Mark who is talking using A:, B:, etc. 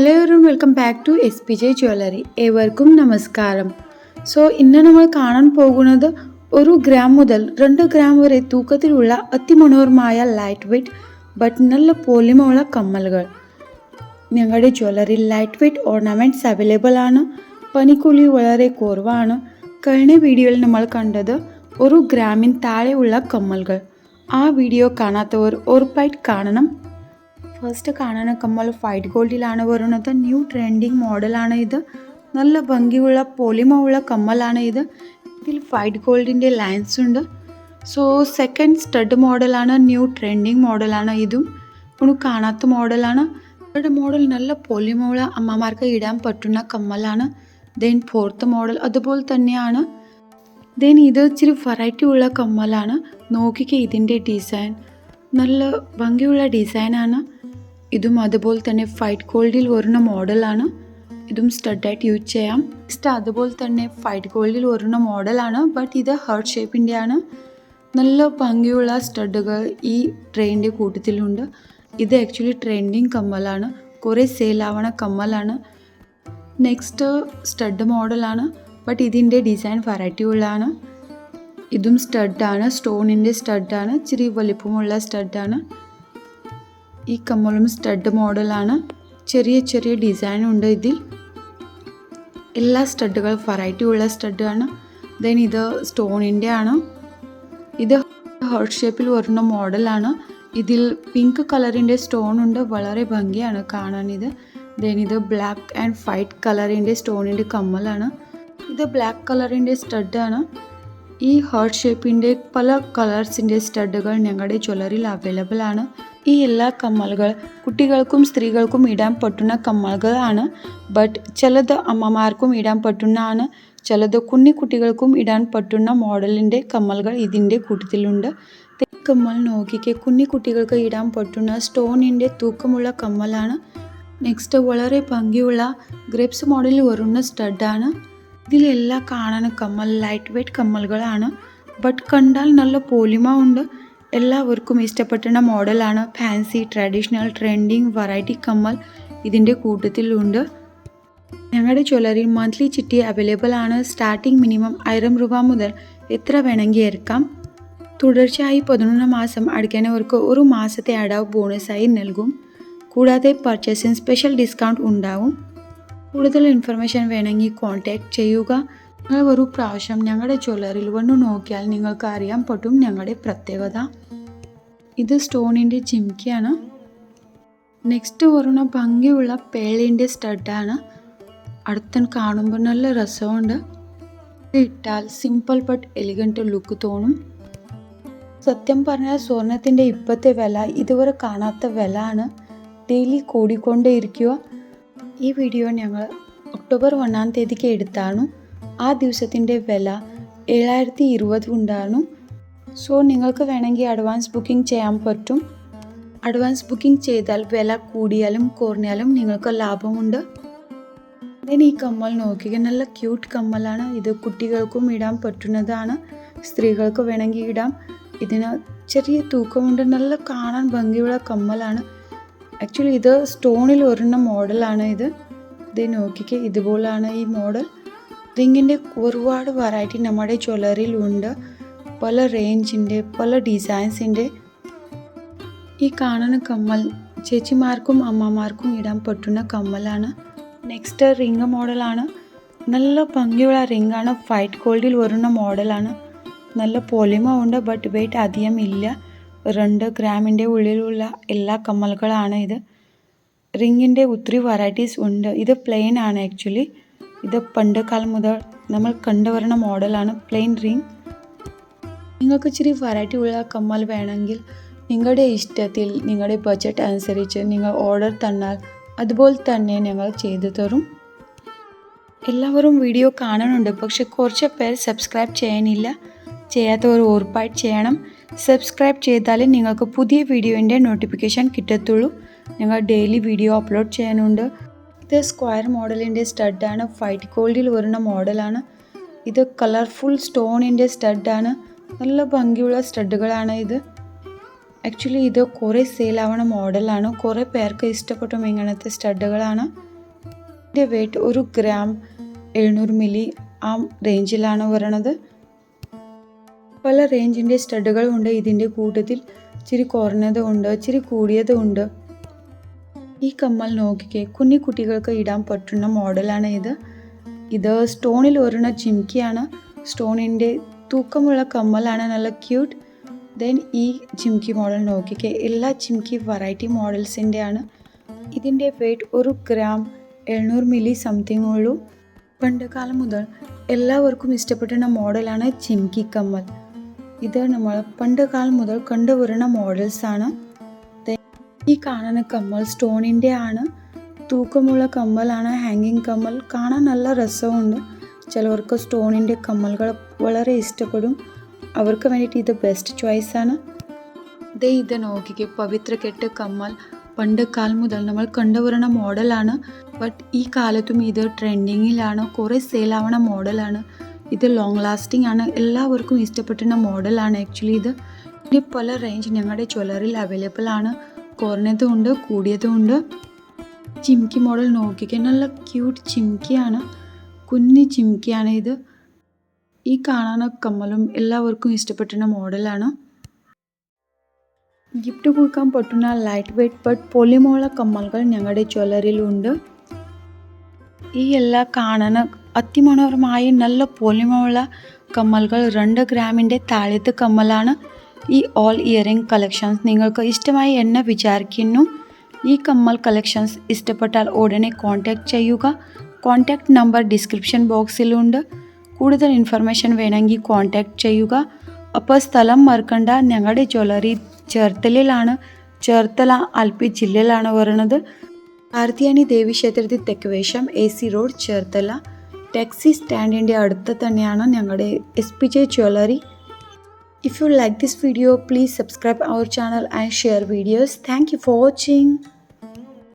A: Hello എവരും welcome back to S P J jewellery ഏവർക്കും നമസ്കാരം. So ഇന്ന് നമ്മൾ കാണാൻ പോകുന്നത് ഒരു ഗ്രാം മുതൽ രണ്ട് ഗ്രാം വരെ തൂക്കത്തിലുള്ള അതിമനോഹരമായ ലൈറ്റ് വെയ്റ്റ് ബട്ട് നല്ല പോലിമുള്ള കമ്മലുകൾ. ഞങ്ങളുടെ jewellery light weight ornaments available ആണ്. പണിക്കൂലി വളരെ കുറവാണ്. കഴിഞ്ഞ വീഡിയോയിൽ നമ്മൾ കണ്ടത് ഒരു ഗ്രാമിൻ താഴെയുള്ള കമ്മലുകൾ. ആ വീഡിയോ കാണാത്തവർ ഉറപ്പായിട്ട് കാണണം. ഫസ്റ്റ് കാണാനൊക്കെ കമ്മൽ വൈറ്റ് ഗോൾഡിലാണ് വരുന്നത്. ന്യൂ ട്രെൻഡിങ് മോഡലാണ് ഇത്. നല്ല ഭംഗിയുള്ള പൊലിമ ഉള്ള കമ്മലാണ് ഇത്. ഇതിൽ വൈറ്റ് ഗോൾഡിന്റെ ലൈൻസ് ഉണ്ട്. സോ സെക്കൻഡ് സ്റ്റഡ് മോഡലാണ് ന്യൂ ട്രെൻഡിങ് മോഡലാണ് ഇതും. ഒന്ന് കാണാത്ത മോഡലാണ് ഇവരുടെ മോഡൽ നല്ല പൊലിമുള്ള അമ്മമാർക്ക് ഇടാൻ പറ്റുന്ന കമ്മലാണ്. ദെൻ ഫോർത്ത് മോഡൽ അതുപോലെ തന്നെയാണ്. ദെൻ ഇത് ഇച്ചിരി വെറൈറ്റി ഉള്ള കമ്മലാണ്. നോക്കിക്കേ ഇതിന്റെ ഡിസൈൻ നല്ല ഭംഗിയുള്ള ഡിസൈനാണ് ഇതും അതുപോലെ തന്നെ ഫൈറ്റ് ഗോൾഡിൽ വരുന്ന മോഡലാണ് ഇതും സ്റ്റഡായിട്ട് യൂസ് ചെയ്യാം. നെക്സ്റ്റ് അതുപോലെ തന്നെ ഫൈറ്റ് ഗോൾഡിൽ വരുന്ന മോഡലാണ് ബട്ട് ഇത് ഹേർട്ട് ഷേപ്പിന്റെ ആണ്. നല്ല ഭംഗിയുള്ള സ്റ്റഡുകൾ ഈ ട്രെയിനിന്റെ കൂട്ടത്തിലുണ്ട്. ഇത് ആക്ച്വലി ട്രെൻഡിങ് കമ്മലാണ് കുറേ സെയിലാവണ കമ്മലാണ് നെക്സ്റ്റ് സ്റ്റഡ് മോഡലാണ് ബട്ട് ഇതിന്റെ ഡിസൈൻ വെറൈറ്റി ഉള്ളതാണ് ഇതും സ്റ്റഡാണ് സ്റ്റോണിന്റെ സ്റ്റഡാണ് ഇച്ചിരി വലിപ്പമുള്ള സ്റ്റഡാണ് ഈ കമ്മലും സ്റ്റഡ് മോഡലാണ്. ചെറിയ ചെറിയ ഡിസൈൻ ഉണ്ട് ഇതിൽ. എല്ലാ സ്റ്റഡുകൾ വെറൈറ്റി ഉള്ള സ്റ്റഡാണ് ദെൻ ഇത് സ്റ്റോണിന്റെ ആണ്. ഇത് ഹേർട്ട് ഷേപ്പിൽ വരുന്ന മോഡലാണ് ഇതിൽ പിങ്ക് കളറിന്റെ സ്റ്റോൺ ഉണ്ട്. വളരെ ഭംഗിയാണ് കാണാൻ ഇത്. ദെൻ ഇത് ബ്ലാക്ക് ആൻഡ് വൈറ്റ് കളറിന്റെ സ്റ്റോണിന്റെ കമ്മലാണ് ഇത് ബ്ലാക്ക് കളറിന്റെ സ്റ്റഡാണ് ഈ ഹേർട്ട് ഷേപ്പിന്റെ പല കളേഴ്സിന്റെ സ്റ്റഡുകൾ ഞങ്ങളുടെ ജ്വല്ലറിയിൽ അവൈലബിൾ ആണ്. ഈ എല്ലാ കമ്മലുകൾ കുട്ടികൾക്കും സ്ത്രീകൾക്കും ഇടാൻ പറ്റുന്ന കമ്മലുകളാണ്. ബട്ട് ചിലത് അമ്മമാർക്കും ഇടാൻ പറ്റുന്നതാണ്. ചിലത് കുഞ്ഞി കുട്ടികൾക്കും ഇടാൻ പറ്റുന്ന മോഡലിന്റെ കമ്മലുകൾ ഇതിന്റെ കൂട്ടത്തിലുണ്ട്. കമ്മൽ നോക്കിക്കെ കുഞ്ഞി കുട്ടികൾക്ക് ഇടാൻ പറ്റുന്ന സ്റ്റോണിന്റെ തൂക്കമുള്ള കമ്മലാണ്. നെക്സ്റ്റ് വളരെ ഭംഗിയുള്ള ഗ്രേപ്സ് മോഡലിൽ വരുന്ന സ്റ്റഡാണ് ഇതിലെല്ലാം കാണാൻ കമ്മൽ ലൈറ്റ് വെയ്റ്റ് കമ്മലുകളാണ്. ബട്ട് കണ്ടാൽ നല്ല പോലിമ ഉണ്ട്. എല്ലാവർക്കും ഇഷ്ടപ്പെട്ടുന്ന മോഡലാണ് ഫാൻസി ട്രഡീഷണൽ ട്രെൻഡിങ് വെറൈറ്റി കമ്മൽ ഇതിന്റെ കൂട്ടത്തിലുണ്ട്. ഞങ്ങളുടെ ജ്വല്ലറി മന്ത്ലി ചിട്ടി അവൈലബിൾ ആണ്. സ്റ്റാർട്ടിംഗ് മിനിമം ആയിരം രൂപ മുതൽ എത്ര വേണമെങ്കിൽ എടുക്കാം? തുടർച്ചയായി പതിനൊന്ന് മാസം അടയ്ക്കുന്നവർക്ക് ഒരു മാസത്തെ അടവ് ബോണസായി നൽകും. കൂടാതെ പർച്ചേസിന് സ്പെഷ്യൽ ഡിസ്കൗണ്ട് ഉണ്ടാവും. കൂടുതൽ ഇൻഫർമേഷൻ വേണമെങ്കിൽ കോൺടാക്ട് ചെയ്യുക. നിങ്ങൾ ഒരു പ്രാവശ്യം ഞങ്ങളുടെ ജ്വല്ലറിയിൽ വന്നു നോക്കിയാൽ നിങ്ങൾക്ക് അറിയാൻ പറ്റും ഞങ്ങളുടെ പ്രത്യേകത. ഇത് സ്റ്റോണിന്റെ ജിംക്കിയാണ് നെക്സ്റ്റ് വരുന്ന ഭംഗിയുള്ള പേളിന്റെ സ്റ്റഡാണ്. അടുത്തൻ കാണുമ്പോൾ നല്ല രസമുണ്ട്. ഇത് ഇട്ടാൽ സിമ്പിൾ ബട്ട് എലിഗന്റ് ലുക്ക് തോന്നും. സത്യം പറഞ്ഞാൽ സ്വർണത്തിന്റെ ഇപ്പോഴത്തെ വില ഇതുവരെ കാണാത്ത വില ആണ് ഡെയിലി കൂടിക്കൊണ്ടേ ഇരിക്കുക ഈ വീഡിയോ ഞങ്ങൾ ഒക്ടോബർ ഒന്നാം തീയതിക്ക് എടുത്താണ്. ആ ദിവസത്തിന്റെ വില ഏഴായിരത്തി ഇരുപത് ഉണ്ടായിരുന്നു. സോ നിങ്ങൾക്ക് വേണമെങ്കിൽ അഡ്വാൻസ് ബുക്കിംഗ് ചെയ്യാൻ പറ്റും. അഡ്വാൻസ് ബുക്കിംഗ് ചെയ്താൽ വില കൂടിയാലും കുറഞ്ഞാലും നിങ്ങൾക്ക് ലാഭമുണ്ട്. ദെൻ ഈ കമ്മൽ നോക്കുക നല്ല ക്യൂട്ട് കമ്മലാണ്. ഇത് കുട്ടികൾക്കും ഇടാൻ പറ്റുന്നതാണ്. സ്ത്രീകൾക്ക് വേണമെങ്കിൽ ഇടാം. ഇതിന് ചെറിയ തൂക്കമുണ്ട്. നല്ല കാണാൻ ഭംഗിയുള്ള കമ്മലാണ്. ആക്ച്വലി ഇത് സ്റ്റോണിൽ വരുന്ന മോഡലാണ് ഇത്. ഇത് നോക്കിക്ക് ഇതുപോലെയാണ് ഈ മോഡൽ റിങ്ങിന്റെ ഒരുപാട് വെറൈറ്റി നമ്മുടെ ജ്വല്ലറിയിലുണ്ട് പല റേഞ്ചിന്റെ പല ഡിസൈൻസിന്റെ ഈ കാണുന്ന കമ്മൽ ചേച്ചിമാർക്കും അമ്മമാർക്കും ഇടാൻ പറ്റുന്ന കമ്മലാണ്. നെക്സ്റ്റ് റിങ് മോഡലാണ് നല്ല ഭംഗിയുള്ള റിങ്ങാണ് ഫൈറ്റ് ഗോൾഡിൽ വരുന്ന മോഡലാണ് നല്ല പൊലിമ ഉണ്ട് ബട്ട് വെയിറ്റ് അധികം ഇല്ല. രണ്ട് ഗ്രാമിന്റെ ഉള്ളിലുള്ള എല്ലാ കമ്മലുകളാണ് ഇത്. റിങ്ങിന്റെ ഒത്തിരി വെറൈറ്റീസ് ഉണ്ട്. ഇത് പ്ലെയിൻ ആണ് ആക്ച്വലി ഇത് പണ്ട് കാലം മുതൽ നമ്മൾ കണ്ടുവരുന്ന മോഡലാണ് പ്ലെയിൻ റിംഗ് നിങ്ങൾക്ക് ഇച്ചിരി വെറൈറ്റി ഉള്ള കമ്മൽ വേണമെങ്കിൽ നിങ്ങളുടെ ഇഷ്ടത്തിൽ നിങ്ങളുടെ ബഡ്ജറ്റ് അനുസരിച്ച് നിങ്ങൾ ഓർഡർ തന്നാൽ അതുപോലെ തന്നെ ഞങ്ങൾ ചെയ്തു തരും. എല്ലാവരും വീഡിയോ കാണുന്നുണ്ട് പക്ഷെ കുറച്ച് പേർ സബ്സ്ക്രൈബ് ചെയ്യാനില്ല. ചെയ്യാത്തവർ ഉറപ്പായിട്ട് ചെയ്യണം. സബ്സ്ക്രൈബ് ചെയ്താലേ നിങ്ങൾക്ക് പുതിയ വീഡിയോന്റെ നോട്ടിഫിക്കേഷൻ കിട്ടത്തുള്ളൂ. ഞങ്ങൾ ഡെയിലി വീഡിയോ അപ്ലോഡ് ചെയ്യാനുണ്ട്. ഇത് സ്ക്വയർ മോഡലിന്റെ സ്റ്റഡാണ്. വൈറ്റ് ഗോൾഡിൽ വരുന്ന മോഡലാണ്. ഇത് കളർഫുൾ സ്റ്റോണിന്റെ സ്റ്റഡാണ്. നല്ല ഭംഗിയുള്ള സ്റ്റഡുകളാണ് ഇത്. ആക്ച്വലി ഇത് കുറേ സെയിലാവണ മോഡലാണ്. കുറേ പേർക്ക് ഇഷ്ടപ്പെട്ടും ഇങ്ങനത്തെ സ്റ്റഡുകളാണ്. ഇതിന്റെ വെയിറ്റ് ഒരു ഗ്രാം എഴുന്നൂറ് മില്ലി ആ റേഞ്ചിലാണ് വരണത്. പല റേഞ്ചിന്റെ സ്റ്റഡുകളുണ്ട്. ഇതിന്റെ കൂട്ടത്തിൽ ഇച്ചിരി കുറഞ്ഞതും ഉണ്ട് ഇച്ചിരി കൂടിയതും ഉണ്ട് ഈ കമ്മൽ നോക്കിക്കേ കുഞ്ഞി കുട്ടികൾക്ക് ഇടാൻ പറ്റുന്ന മോഡലാണ് ഇത്. ഇത് സ്റ്റോണിൽ വരുന്ന ചിംക്കിയാണ് സ്റ്റോണിന്റെ തൂക്കമുള്ള കമ്മലാണ് നല്ല ക്യൂട്ട്. ദെൻ ഈ ചിംക്കി മോഡൽ നോക്കിക്കേ എല്ലാ ചിംക്കി വെറൈറ്റി മോഡൽസിന്റെ ആണ് ഇതിന്റെ വെയിറ്റ് ഒരു ഗ്രാം എഴുന്നൂറ് മില്ലി സംതിങ് ഉള്ളൂ. പണ്ട് കാലം മുതൽ എല്ലാവർക്കും ഇഷ്ടപ്പെടുന്ന മോഡലാണ് ചിംക്കി കമ്മൽ. ഇത് നമ്മൾ പണ്ട് കാലം മുതൽ കണ്ടുവരുന്ന മോഡൽസാണ്. ഈ കാണുന്ന കമ്മൽ സ്റ്റോണിന്റെ ആണ് തൂക്കമുള്ള കമ്മലാണ് ഹാങ്ങിങ് കമ്മൽ. കാണാൻ നല്ല രസമുണ്ട്. ചിലവർക്ക് സ്റ്റോണിന്റെ കമ്മലുകൾ വളരെ ഇഷ്ടപ്പെടും. അവർക്ക് വേണ്ടിയിട്ട് ഇത് ബെസ്റ്റ് ചോയ്സാണ് ദേ ഇത് നോക്കിക്ക് പവിത്ര കെട്ട് കമ്മൽ. പണ്ട് കാലം മുതൽ നമ്മൾ കണ്ടുവരുന്ന മോഡലാണ്. ബട്ട് ഈ കാലത്തും ഇത് ട്രെൻഡിങ്ങിലാണ് കുറേ സെയിലാവണ മോഡലാണ്. ഇത് ലോങ് ലാസ്റ്റിംഗ് ആണ്. എല്ലാവർക്കും ഇഷ്ടപ്പെട്ടുന്ന മോഡലാണ് ആക്ച്വലി ഇത്. ഇതിന്റെ പല റേഞ്ച് ഞങ്ങളുടെ ജ്വല്ലറിയിൽ അവൈലബിൾ ആണ്. കുറഞ്ഞതും ഉണ്ട് കൂടിയതും ഉണ്ട് ചിംക്കി മോഡൽ നോക്കിക്കേ. നല്ല ക്യൂട്ട് ചിംക്കിയാണ്. കുഞ്ഞി ചിംക്കിയാണ് ഇത്. ഈ കാണാന കമ്മലും എല്ലാവർക്കും ഇഷ്ടപ്പെട്ടുന്ന മോഡലാണ്. ഗിഫ്റ്റ് കൊടുക്കാൻ പറ്റുന്ന ലൈറ്റ് വെയ്റ്റ് ബട്ട് പൊലിമുള്ള കമ്മലുകൾ ഞങ്ങളുടെ ജ്വല്ലറിയിലുണ്ട്. ഈ എല്ലാ കാണാൻ അതിമനോഹരമായ നല്ല പൊലിമുള്ള കമ്മലുകൾ രണ്ട് ഗ്രാമിന്റെ താഴത്തെ കമ്മലാണ്. ഈ ഓൾ ഇയറിംഗ് കളക്ഷൻസ് നിങ്ങൾക്ക് ഇഷ്ടമായി എന്ന് വിചാരിക്കുന്നു. ഈ കമ്മൽ കളക്ഷൻസ് ഇഷ്ടപ്പെട്ടാൽ ഉടനെ കോൺടാക്റ്റ് ചെയ്യുക. കോൺടാക്റ്റ് നമ്പർ ഡിസ്ക്രിപ്ഷൻ ബോക്സിലുണ്ട് കൂടുതൽ ഇൻഫർമേഷൻ വേണമെങ്കിൽ കോൺടാക്റ്റ് ചെയ്യുക. അപ്പോൾ സ്ഥലം മറക്കണ്ട. ഞങ്ങളുടെ ജ്വല്ലറി ചേർത്തലയിലാണ് ചേർത്തല അൽപി ജില്ലയിലാണ് വരുന്നത്. കാർത്തിയാനി ദേവി ക്ഷേത്രത്തിൽ തെക്കുവേഷം A C road Cherthala. Taxi സ്റ്റാൻഡിന്റെ അടുത്ത് തന്നെയാണ് ഞങ്ങളുടെ S P J jewellery If you like this video, please subscribe our channel and share videos. Thank you for watching.